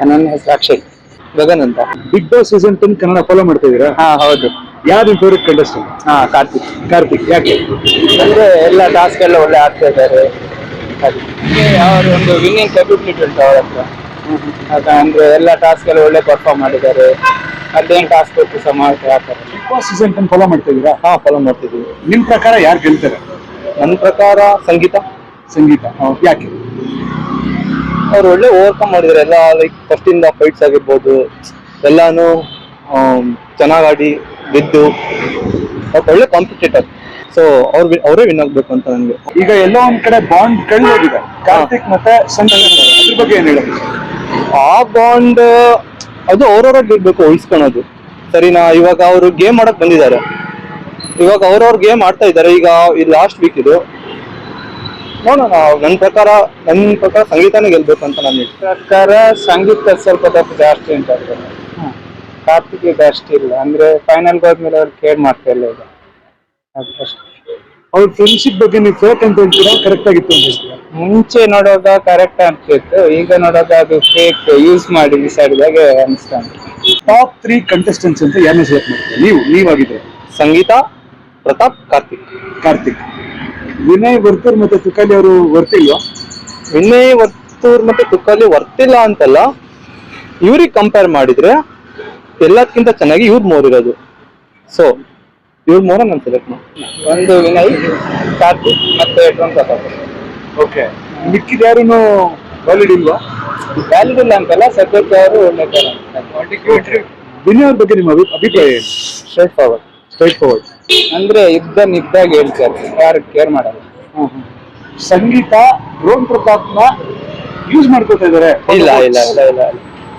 ನನ್ನ ಹೆಸರು ಅಕ್ಷಯ್. ಗಗನ್ ಅಂತ. Bigg Boss season ten Kannada follow ಮಾಡ್ತಾ ಇದೀರಾ ಹಾ ಹೌದು. ಯಾರು ನಿಮ್ ಫೇವ್ರೆಟ್ ಕಂಟೆಸ್ಟೆಂಟ್ ಹಾ ಕಾರ್ತಿಕ್. ಕಾರ್ತಿಕ್ ಯಾಕೆ? ಅಂದ್ರೆ ಎಲ್ಲ ಟಾಸ್ಕ್ ಎಲ್ಲ ಒಳ್ಳೆ ಆಗ್ತಾ ಇದ್ದಾರೆ. ಅವರು ಒಂದು ವಿನ್ನಿಂಗ್ ಕೆಪಾಬಿಲಿಟಿ ಉಂಟು ಅವ್ರ ಹತ್ರ. ಅದ ಅಂದ್ರೆ ಎಲ್ಲ ಟಾಸ್ಕ್ ಎಲ್ಲ ಒಳ್ಳೆ ಪರ್ಫಾರ್ಮ್ ಮಾಡಿದ್ದಾರೆ. ಅದೇನ್ ಟಾಸ್ಕ್ ಕೊಟ್ಟು ಸಹ ಮಾಡ್ತಾರೆ Bigg Boss season ten follow ಮಾಡ್ತಾ ಇದೀರಾ ಹಾ ಫಾಲೋ ಮಾಡ್ತಿದ್ದೀವಿ ನಿಮ್ಮ ಪ್ರಕಾರ ಯಾರು ಗೆಲ್ತಾರೆ? ನನ್ನ ಪ್ರಕಾರ ಸಂಗೀತ. ಸಂಗೀತ ಯಾಕೆ? ಅವ್ರು ಒಳ್ಳೆ ಓವರ್ಕಮ್ ಮಾಡಿದ್ದಾರೆ ಎಲ್ಲ ಲೈಕ್ ಫಸ್ಟ್ ಇಂದ ಫೈಟ್ಸ್ ಆಗಿರ್ಬೋದು ಎಲ್ಲಾನು ಚೆನ್ನಾಗಿ ಆಡಿ ಗೆದ್ದು ಅವ್ರು ಒಳ್ಳೆ ಕಾಂಪಿಟೇಟರ್ ಸೊ ಅವ್ರು ಅವರೇ ವಿನ್ ಆಗ್ಬೇಕು ಅಂತ ನನಗೆ. ಈಗ ಎಲ್ಲ ಒಂದ್ ಕಡೆ ಬಾಂಡ್ ಕಳ್ದೋಗಿದೆ ಕಾರ್ತಿಕ್ ಮತ್ತೆ ಅದ್ರ ಬಗ್ಗೆ ಏನ್ ಹೇಳ ಆ ಬಾಂಡ್ ಅದು ಅವ್ರವ್ರ ಗೆಲ್ಬೇಕು ಉಳಿಸ್ಕೊಳೋದು. ಸರಿನಾ? ಇವಾಗ ಅವರು ಗೇಮ್ ಮಾಡಕ್ ಬಂದಿದ್ದಾರೆ. ಇವಾಗ ಅವ್ರವ್ರ ಗೇಮ್ ಆಡ್ತಾ ಇದ್ದಾರೆ. ಈಗ ಈ ಲಾಸ್ಟ್ ವೀಕ್ ಇದು. ನೋಡೋಣ ನನ್ನ ಪ್ರಕಾರ ನನ್ನ ಪ್ರಕಾರ ಸಂಗೀತನೇ ಗೆಲ್ಬೇಕು ಅಂತ ನಾನು ಪ್ರಕಾರ ಸಂಗೀತ ಸ್ವಲ್ಪ ತಪ್ಪು ಜಾಸ್ತಿ ಉಂಟು ಅದ್ರಲ್ಲಿ ಕಾರ್ತಿಕ್ ಜಾಸ್ತಿ ಇಲ್ಲ. ಅಂದ್ರೆ ಫೈನಲ್ ಹೋದ್ಮೇಲೆ ಅವ್ರು ಕೇರ್ ಮಾಡ್ತಾ ಇಲ್ಲ ಈಗ. ಅಷ್ಟೇ ಅವ್ರ ಫ್ರೆಂಡ್ಶಿಪ್ ಬಗ್ಗೆ ನೀವು ಫೇಕ್ ಅಂತ ಹೇಳ್ತೀರಾ? ಕರೆಕ್ಟ್ ಆಗಿತ್ತು ಅಂತ ಮುಂಚೆ ನೋಡುವಾಗ ಕರೆಕ್ಟ್ ಅನ್ಸಿತ್ತು ಈಗ ನೋಡೋದ ಅದು ಫೇಕ್ ಯೂಸ್ ಮಾಡಿ ಬಿಸಾಡಿದಾಗೆ ಅನಿಸ್ತಾ ಟಾಪ್ ತ್ರೀ ಕಂಟೆಸ್ಟೆಂಟ್ಸ್ ಅಂತ ಯಾರನ್ನ ಸೆಲೆಕ್ಟ್ ಮಾಡ್ತೀರಾ? ನೀವು ನೀವಾಗಿದ್ರೆ ಸಂಗೀತ ಪ್ರತಾಪ್ ಕಾರ್ತಿಕ್. ಕಾರ್ತಿಕ್. ವಿನಯ್ ವರ್ತೂರ್ ಮತ್ತೆ ತುಕಾಲಿ ಅವರು ವರ್ತಿಲ್ವಾ? ವಿನಯ್ ವರ್ತೂರ್ ಮತ್ತೆ ತುಕಾಲಿ ವರ್ತಿಲ್ಲ ಅಂತಲ್ಲ. ಇವ್ರಿಗೆ ಕಂಪೇರ್ ಮಾಡಿದ್ರೆ ಎಲ್ಲದಕ್ಕಿಂತ ಚೆನ್ನಾಗಿ ಇವ್ರ ಮೋರ್ ಇರೋದು. ಸೊ ಇವ್ರ ಮೋರ ನಾನು ಸೆಲೆಕ್ಟ್ ಮಾಡಿ ಒಂದು ವಿನಯ್ ಕಾರ್ತಿಕ್ ಮತ್ತೆ ಪ್ರತಾಪ್. ಓಕೆ. ಮಿಕ್ಕಿದ ಯಾರು ವ್ಯಾಲಿಡ್ ಇಲ್ವಾ? ವ್ಯಾಲಿಡ್ ಇಲ್ಲ ಅಂತಲ್ಲ ಸದ್ಯಕ್ಕೆ ಅವರು ಒಳ್ಳೆ ವಿನಯ್ ಅವ್ರ ಬಗ್ಗೆ ನಿಮ್ಮ ಅಭಿಪ್ರಾಯ ಸ್ಟ್ರೈಟ್ ಫಾರ್ವರ್ಡ್ ಸ್ಟ್ರೈಟ್ ಫಾರ್ವರ್ಡ್ ಅಂದ್ರೆ ಇದ್ದ ನಿದ್ದಾಗ ಹೇಳ್ತಾರೆ. ಯಾರು ಕೇರ್ ಮಾಡಲ್ಲ. ಸಂಗೀತ ಡ್ರೋನ್ ಪ್ರತಾಪ್ನ ಯೂಸ್ ಮಾಡ್ಕೊತಾ ಇದಾರೆ. ಇಲ್ಲ ಇಲ್ಲ ಇಲ್ಲ ಇಲ್ಲ.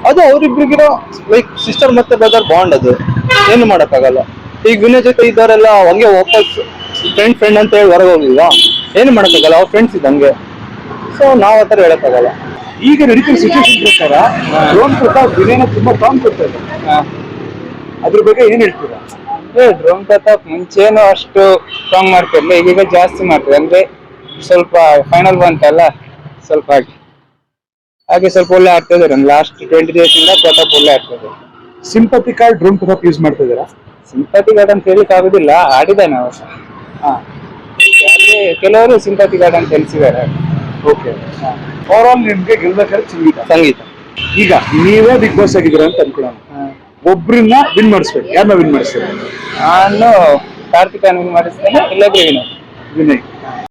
ಅದು ಅವರಿಬ್ರಿಗಿರೋ ಲೈಕ್ ಸಿಸ್ಟರ್ ಮತ್ತೆ ಬ್ರದರ್ ಬಾಂಡ್ ಅದು. ಏನು ಮಾಡಕ್ಕಾಗಲ್ಲ. ಈಗ ವಿನಯ್ ಜೊತೆ ಇದ್ದವರೆಲ್ಲ ಹಂಗೆ ವಾಪಸ್ ಫ್ರೆಂಡ್ ಫ್ರೆಂಡ್ ಅಂತ ಹೇಳಿ ಹೊರಗೆ ಹೋಗಿಲ್ವಾ? ಏನು ಮಾಡಕ್ಕಾಗಲ್ಲ ಅವ್ರ ಫ್ರೆಂಡ್ಸ್ ಇದ್ದಂಗೆ. ಸೊ ನಾವ್ ಆತರ ಥರ ಹೇಳಕ್ಕಾಗಲ್ಲ. ಈಗ ನಡೀತಿರೋ ಸಿಚುವೇಶನ್ ಪ್ರಕಾರ ಡ್ರೋನ್ ಪ್ರತಾಪ್ ವಿನಯನ ತುಂಬಾ ಕಾಮ್ ಕೊಡ್ತಾ ಇದ್ದಾರೆ ಅದ್ರ ಬಗ್ಗೆ ಏನ್ ಹೇಳ್ತೀರಾ? ಏ ಡ್ರೋನ್ ಪ್ರತಾಪ್ ಮುಂಚೆನು ಅಷ್ಟು ಸ್ಟ್ರಾಂಗ್ ಮಾಡ್ತಿರ್ಲಿಲ್ಲ ಈಗೀಗ ಜಾಸ್ತಿ ಮಾಡ್ತಾರೆ ಅಂದ್ರೆ ಸ್ವಲ್ಪ ಫೈನಲ್ ಬಂತಲ್ಲ ಸ್ವಲ್ಪ ಹಾಗೆ. ಹಾಗೆ ಸ್ವಲ್ಪ ಒಳ್ಳೆ ಆಗ್ತಾ ಇದಾರೆ ಲಾಸ್ಟ್ ಟ್ವೆಂಟಿ ಡೇಸ್ ಇಂದ ಪ್ರತಾಪ್ ಒಳ್ಳೆ ಆಗ್ತಾ ಇದ್ದಾರೆ sympathy card drone Pratap use ಮಾಡ್ತಾ ಇದ್ದೀರಾ? ಸಿಂಪತಿ ಕಾರ್ಡ್ ಅಂತ ಹೇಳಿಕ್ ಆಗುದಿಲ್ಲ ಆಡಿದ್ದಾನೆ ಅವ ಸಹ ಹಾ. ಆದ್ರೆ ಕೆಲವರು ಸಿಂಪತಿ ಕಾರ್ಡ್ ಅಂತ ತಿಳಿಸಿದ್ದಾರೆ ಓಕೆ ಓವರ್ ಆಲ್ ನಿಮ್ಗೆ ಗೆಲ್ಬೇಕಾದ್ರೆ ಸಂಗೀತ. ಸಂಗೀತ. ಈಗ ನೀವೇ ಬಿಗ್ ಬಾಸ್ ಆಗಿದ್ದೀರಾ ಅಂತ ಅನ್ಕೊಳ್ಳೋಣ. ಒಬ್ರನ್ನ ವಿನ್ ಮಾಡಿಸ್ಬೇಕು. ಯಾರನ್ನ ವಿನ್ ಮಾಡಿಸ್ಬೇಕು? ನಾನು ಕಾರ್ತಿಕ್ ವಿನ್ ಮಾಡಿಸ್ತೇನೆ ಇಲ್ಲದ್ರೆ ವಿನಯ್. ವಿನಯ್.